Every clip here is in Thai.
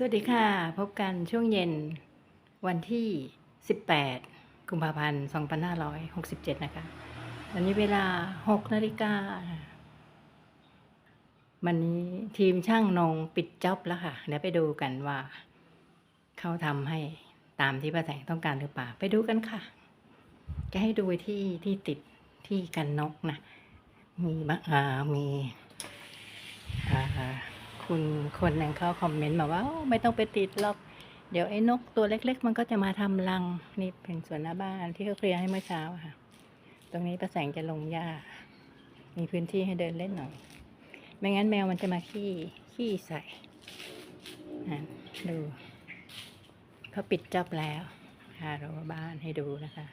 สวัสดีค่ะ พบกันช่วงเย็นวันที่ 18 กุมภาพันธ์ 2567 นะคะวันนี้เวลา 6 นาฬิกาวันนี้ทีมช่างนงปิดจ็อบแล้วค่ะ เดี๋ยวไปดูกันว่าเขาทำให้ตามที่ป้าแสงต้องการหรือเปล่า ไปดูกันค่ะ จะให้ดูที่ที่ติดที่กันนกนะ มีบ้างมีอ่า คุณคนหนึ่งเขาคอมเมนต์มาว่าไม่ต้องไปติดหรอก เดี๋ยวไอ้นกตัวเล็ก ๆ มันก็จะมาทำรัง นี่เป็นสวนหน้าบ้านที่เขาเคลียร์ให้เมื่อเช้าค่ะ ตรงนี้ประแสงจะลงหญ้า มีพื้นที่ให้เดินเล่นหน่อย ไม่งั้นแมวมันจะมาขี้ขี้ใส่ดูเขาปิดจอบแล้วฮาโรบ้านให้ดูนะคะ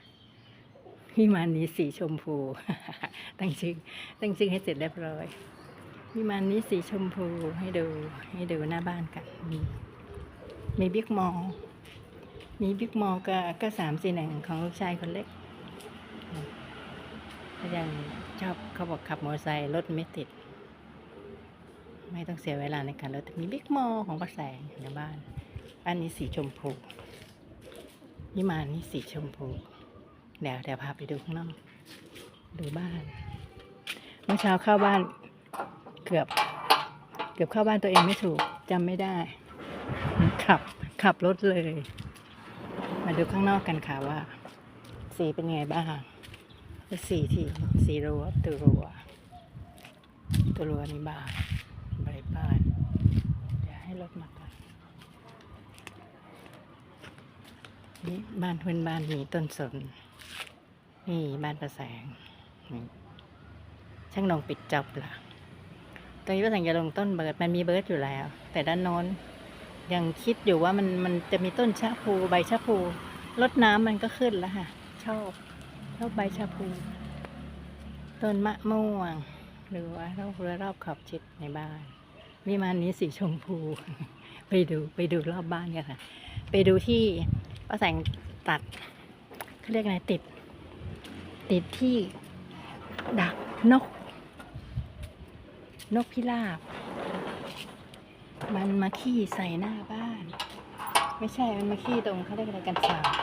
พี่มันนี้สีชมพู ตั้งชื่อตั้งชื่อให้เสร็จเรียบร้อย วิมานนี้สีชมพูให้ดูให้ดูหน้าบ้านกันมีมีบิ๊กมอลมีบิ๊กมอลก็ก็สามสี่หนึ่งของลูกชายคนเล็กก็ยังชอบเขาบอกขับมอเตอร์ไซค์รถไม่ติด ไม่ต้องเสียเวลาในการรถมีบิ๊กมอลของประแสงในบ้านบ้านนี้สีชมพูวิมานนี้สีชมพูเดี๋ยวเดี๋ยวพาไปดูข้างนอกดูบ้านเมื่อเช้าเข้าบ้าน เกือบ เกือบเข้าบ้านตัวเองไม่ถูกจำไม่ได้ ขับ ขับรถเลย มาดูข้างนอกกันค่ะว่า สีเป็นไงบ้างสีที่สีรั้วตัวรั้วตัวรั้วนี่บ้านบริบ้านเดี๋ยวให้รถมาก่อนนี่บ้านเพื่อนบ้านมีต้นสนนี่บ้านประแสงนี่ช่างนองปิดจอบละ ตรงนี้ป้าสังจะลงต้นเบิร์ดมันมีเบิร์ดอยู่แล้ว แต่ด้านโน้นยังคิดอยู่ว่ามันมันจะมีต้นชะพูใบชะพูรดน้ำมันก็ขึ้นแล้วค่ะชอบชอบใบชะพูต้นมะม่วง หรือว่ารอบเรือรอบขอบชิดในบ้านวิมานนี้สีชมพู ไปดูไปดูรอบบ้านกันค่ะ ไปดูที่ป้าแสงตัดเขาเรียกอะไรติด ติดที่ดักนก นกพิราบ มันมาขี้ใส่หน้าบ้าน ไม่ใช่ มันมาขี้ตรงเขาเรียกอะไรกันศาสตร์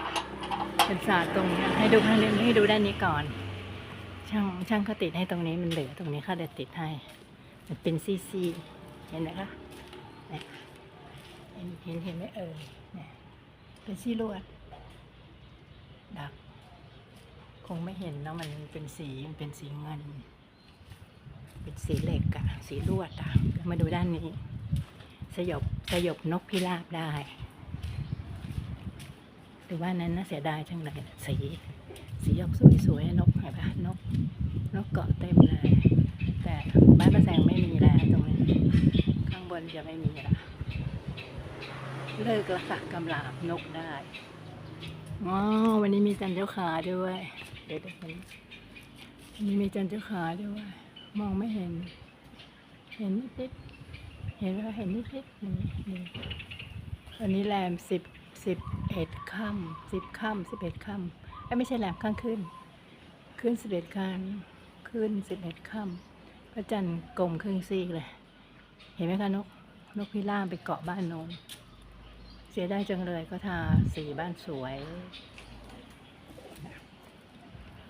กันศาสตร์ตรงนี้ให้ดูข้างนี้ให้ดูด้านนี้ก่อน ช่างช่างเขาติดให้ตรงนี้มันเหลือตรงนี้เขาเลยติดให้ มันเป็นซี่ซี่เห็นไหมคะเห็นเห็นเห็นไหมเอ่ยเนี่ยเป็นซี่ลวด ดัก คงไม่เห็นเนาะมันเป็นสีมันเป็นสีเงิน เป็นสีเหล็กอะสีลวดอะมาดูด้านนี้ สยบสยบนกพิราบได้ หรือว่านั้นน่าเสียดายจังเลยสีสีออกสวยๆนกเห็นปะนกนกเกาะเต็มเลย แต่บ้านประแสงไม่มีแล้วตรงนี้ข้างบนจะไม่มีละเลิกล้วค่ะกำลาบนกได้อ๋อวันนี้มีจันทร์เจ้าขาด้วย เดี๋ยวเดี๋ยวนี้วันนี้มีจันทร์เจ้าขาด้วย มองไม่เห็น เห็นนิดๆเห็นแล้วเห็นนิดๆนี่นี่วันนี้แรมสิบสิบเอ็ดค่ำสิบค่ำสิบเอ็ดค่ำไอ้ไม่ใช่แรมข้างขึ้น ขึ้นสิบเอ็ดค่ำขึ้นสิบเอ็ดค่ำพระจันทร์กลมครึ่งซีกเลย เห็นไหมคะนกนกพิราบไปเกาะบ้านโน้นเสียได้จังเลยก็ทาสีบ้านสวย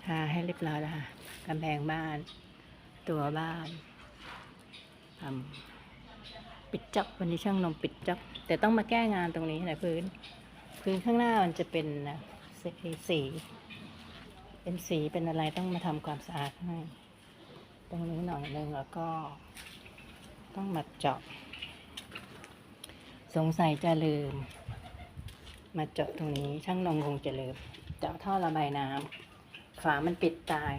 ทาให้เรียบร้อยแล้วค่ะกำแพงบ้าน ตัวบ้านทำปิดจับวันนี้ช่างนมปิดจับ แต่ต้องมาแก้งานตรงนี้นะพื้น พื้นข้างหน้ามันจะเป็นสีสีเป็นสีเป็นอะไรต้องมาทำความสะอาดให้ตรงนี้หน่อยหนึงแล้วก็ต้องมาเจาะ สงสัยจะลืม มาเจาะตรงนี้ช่างนมคงจะลืม เจาะท่อระบายน้ำฝามันปิดตาย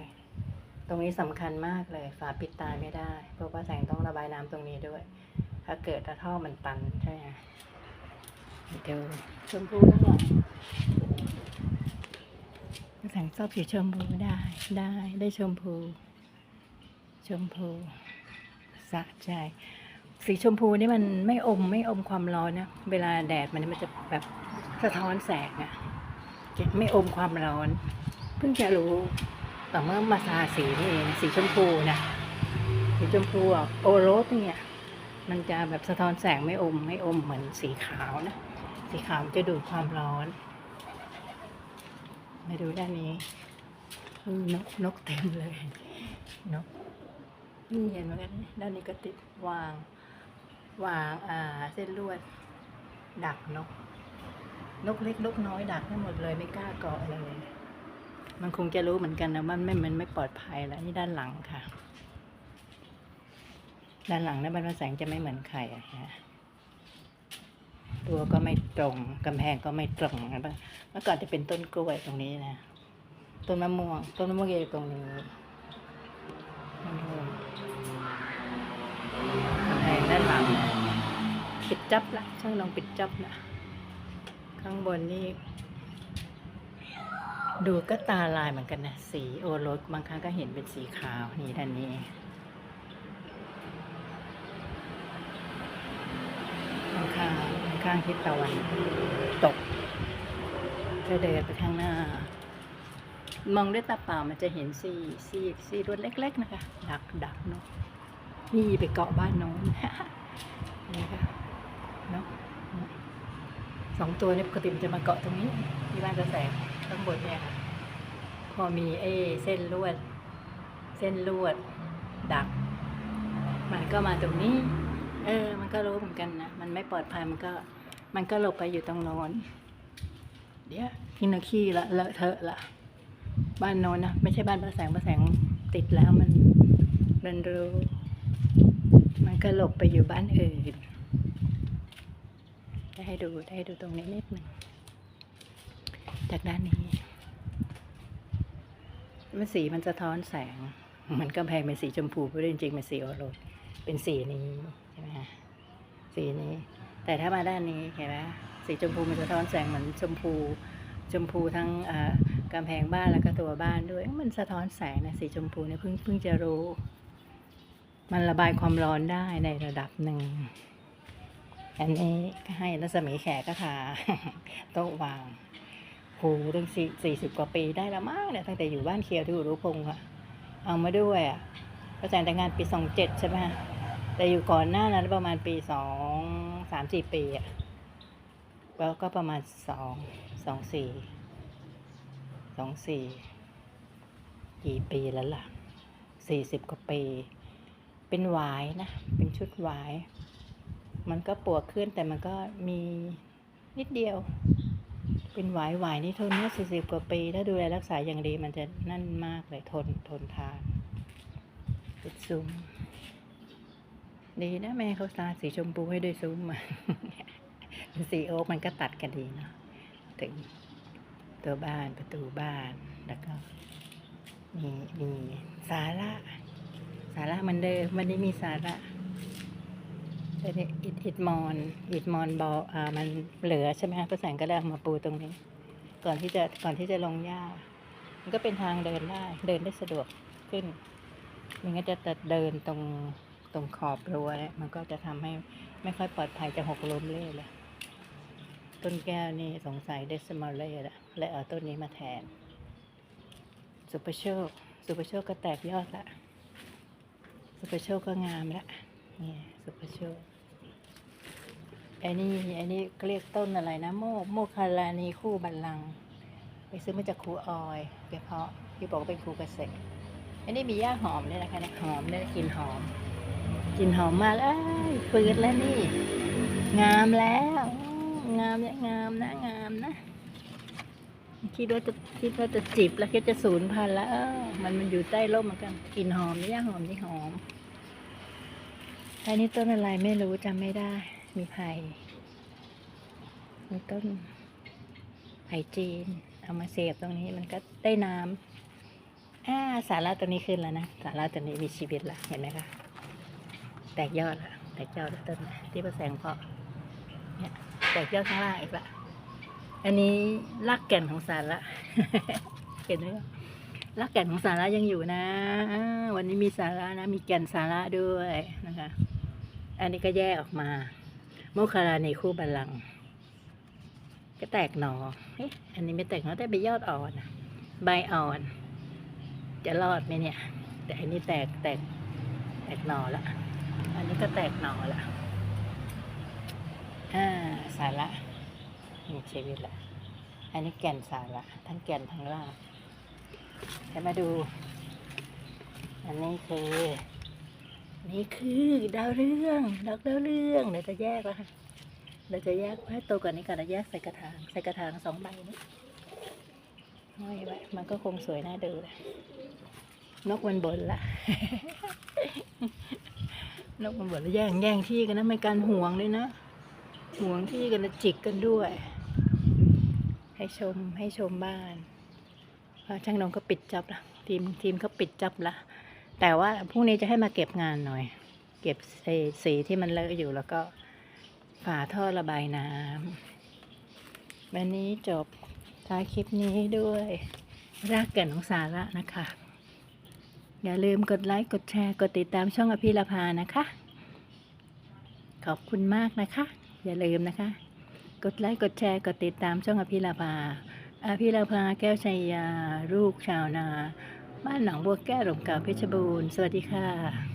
รงนี้สำคัญมากเลย ฝาปิดตายไม่ได้ เพราะว่าแสงต้องระบายน้ำตรงนี้ด้วย ถ้าเกิดท่อมันตันใช่ไหมเดี๋ยวชมพูข้งหลังแสงชอบสีชมพูได้ได้ได้ชมพู ชมพูสะใจสีชมพูนี่มันไม่อมไม่อมความร้อนนะ เวลาแดดมันมันจะแบบสะท้อนแสงอะไม่อมความร้อน เพิ่งจะรู้ ต่อเมื่อมาทาสีนี่เองสีชมพูนะสีชมพูโอโรสเนี่ย มันจะแบบสะท้อนแสงไม่อมไม่อมเหมือนสีขาวนะ สีขาวมันจะดูดความร้อน มาดูด้านนี้อืมนกนกเต็มเลย นกนี่เห็นไหมกันด้านนี้ก็ติดวาง วางอ่าเส้นลวด ดักนก นกเล็กนกน้อยดักให้หมดเลยไม่กล้าเกาะเลย มันคงจะรู้เหมือนกันนะมันไม่มันไม่ปลอดภัยแล้วนี่ด้านหลังค่ะ ด้านหลังนะบรรพแสงจะไม่เหมือนใครอะฮะตัวก็ไม่ตรงกำแพงก็ไม่ตรงนะเมื่อก่อนจะเป็นต้นกล้วยตรงนี้นะต้นมะม่วงต้นมะม่วงอยู่ตรงนี้มะม่วงกำแพงด้านหลังปิดจับละช่างลองปิดจับละข้างบนนี่ ดูก็ตาลายเหมือนกันนะ สีโอรสบางครั้งก็เห็นเป็นสีขาวนี่ด้านนี้ข้างข้างข้งทิศตะวันตกจะเดินไปข้างหน้า มองด้วยตาเปล่ามันจะเห็นสีสีสีรถเล็ก ๆ นะคะ ดักดักเนาะนี่ไปเกาะบ้านน้นนี่ค่ะเนาะสองตัวนี่ยปกติมันจะมาเกาะตรงนี้ ที่บ้านกระแส ข้างบนเนี่ยค่ะ พอมีเอเส้นลวด เส้นลวด ดัก มันก็มาตรงนี้ เออ มันก็รู้เหมือนกันนะ มันไม่ปลอดภัยมันก็ มันก็หลบไปอยู่ตรงโน้นเดี๋ยวพี่นาขี้ละเลอะเทอะละบ้านโน้นนะไม่ใช่บ้านประแสงประแสงติดแล้วมันมันรู้ มันก็หลบไปอยู่บ้านอื่นได้ให้ดูได้ให้ดูตรงนี้นิดหนึ่ง จากด้านนี้ มันสีมันสะท้อนแสง มันกำแพงเป็นสีชมพูเพราะจริงๆเป็นสีโอโรสเป็นสีนี้ใช่ไหมฮะสีนี้ แต่ถ้ามาด้านนี้เห็นไหมสีชมพูมันสะท้อนแสงเหมือนชมพู ชมพูทั้งอ่ากำแพงบ้านแล้วก็ตัวบ้านด้วย มันสะท้อนแสงนะสีชมพูเนี่ยเพิ่งเพิ่งจะรู้ มันระบายความร้อนได้ในระดับหนึ่งอันนี้ก็ให้รัศมีแขกก็ทาโต๊ะวาง โหตั้งสี่สี่สิบกว่าปีได้แล้วมากเนี่ยตั้งแต่อยู่บ้านเคียวที่อุรุพงศ์อะเอามาด้วยอะประแจงแต่งงานปีสองเจ็ดใช่ไหมแต่อยู่ก่อนหน้านั้นประมาณปีสองสามสี่ปีอะแล้วก็ประมาณสองสองสี่สองสี่กี่ปีแล้วล่ะสี่สิบกว่าปี เป็นหวายนะ เป็นชุดหวาย มันก็ปวดขึ้นแต่มันก็มีนิดเดียว เป็นหวายหวายนี่ทนเมื่อสี่สิบกว่าปี ถ้าดูแลรักษาอย่างดีมันจะนั่นมากเลยทนทนทานปิดซุ้มดีนะแม่เขาตาสีชมพูให้ด้วยซุ้มมาสีโอ๊กมันก็ตัดกันดีเนาะถึงตัวบ้านประตูบ้านแล้วก็มีมีสาระสาระมันเดิมวันนี้มีสาระ แต่นี่อิดอิดมอนอิดมอนบออ่ามันเหลือใช่ไหมคะพระแสงก็ได้เอามาปูตรงนี้ ก่อนที่จะก่อนที่จะลงหญ้า มันก็เป็นทางเดินได้เดินได้สะดวกขึ้นมันก็จะตัดเดินตรงตรงขอบรั้วเนี่ยมันก็จะทำให้ไม่ค่อยปลอดภัยจะหกล้มเล่เลยต้นแก้วนี่สงสัยเดซมาเล่ละและเอาต้นนี้มาแทนสุเปอร์โชคสุเปอร์โชคก็แตกยอดละสุเปอร์โชคก็งามละนี่สุเปอร์โชค ไอ้นี่ไอ้นี่เรียกต้นอะไรนะ โมกโมคารานีคู่บัลลังก์ไปซื้อมาจากครูออยเฉพาะที่บอกว่าเป็นครูเกษตรอันนี้มีหญ้าหอมด้วยนะคะเนี่ยหอมเนี่ยกลิ่นหอมกลิ่นหอมมากเอ้ยฟื้นแล้วนี่ งามแล้ว งามเนี่ยงามนะงามนะคิดว่าจะคิดว่าจะจิบแล้วคิดจะสูญพันแล้วมันมันอยู่ใต้ร่มเหมือนกันกลิ่นหอมนี่หญ้าหอมนี่หอมอันนี้ต้นอะไรไม่รู้จำไม่ได้ มีไผ่ มีต้นไผ่จีน เอามาเสียบตรงนี้มันก็ได้น้ำอ่าสาระตัวนี้ขึ้นแล้วนะ สาระตัวนี้มีชีวิตละเห็นไหมคะ แตกยอดละแตกยอดต้นที่ประแสงเพาะเนี่ยแตกยอดข้างล่างอีกละอันนี้รากแก่นของสาระเห็นไหมรากแก่นของสาระยังอยู่นะ วันนี้มีสาระนะ มีแก่นสาระด้วยนะคะ อันนี้ก็แยกออกมา โมคารานีคู่บัลลังก็แตกหนออันนี้ไม่แตกหนอแต่ใบยอดอ่อนใบอ่อน จะรอดไหมเนี่ย แต่อันนี้แตกแตก แตกหนอละ อันนี้ก็แตกหนอละอ่าสาระมีชีวิตละ อันนี้แก่นสาระทั้งแก่นทั้งรากเดี๋ยวมาดู อันนี้คือ นี่คือดาวเรื่องดอกดาวเรื่องเดี๋ยวจะแยกแล้วค่ะเดี๋ยวจะแยกให้โตกว่านี้ก่อนแล้วแยกใส่กระถางใส่กระถางสองใบนี้ห้อยไว้มันก็คงสวยน่าดูแหละนกมันบนละนกมันบนแล้วแย่งแย่งที่กันนะไม่การห่วงเลยนะห่วงที่กันแล้วจิกกันด้วย ให้ชมให้ชมบ้านพราะช่างนงก็ปิดจับละทีมทีมเขาปิดจับละ แต่ว่าพรุ่งนี้จะให้มาเก็บงานหน่อย เก็บสีที่มันเลอะอยู่แล้วก็ฝาท่อระบายน้ำวันนี้จบท้ายคลิปนี้ด้วยรากแก่นของสาระนะคะ อย่าลืมกดไลค์ กดแชร์ กดติดตามช่องอภิรพานะคะ ขอบคุณมากนะคะ อย่าลืมนะคะ กดไลค์ กดแชร์ กดติดตามช่องอภิรพาอภิรพาแก้วชัยยา ลูกชาวนา บ้านหนองบัวแก้วหลมเก่าเพชรบูรณ์ สวัสดีค่ะ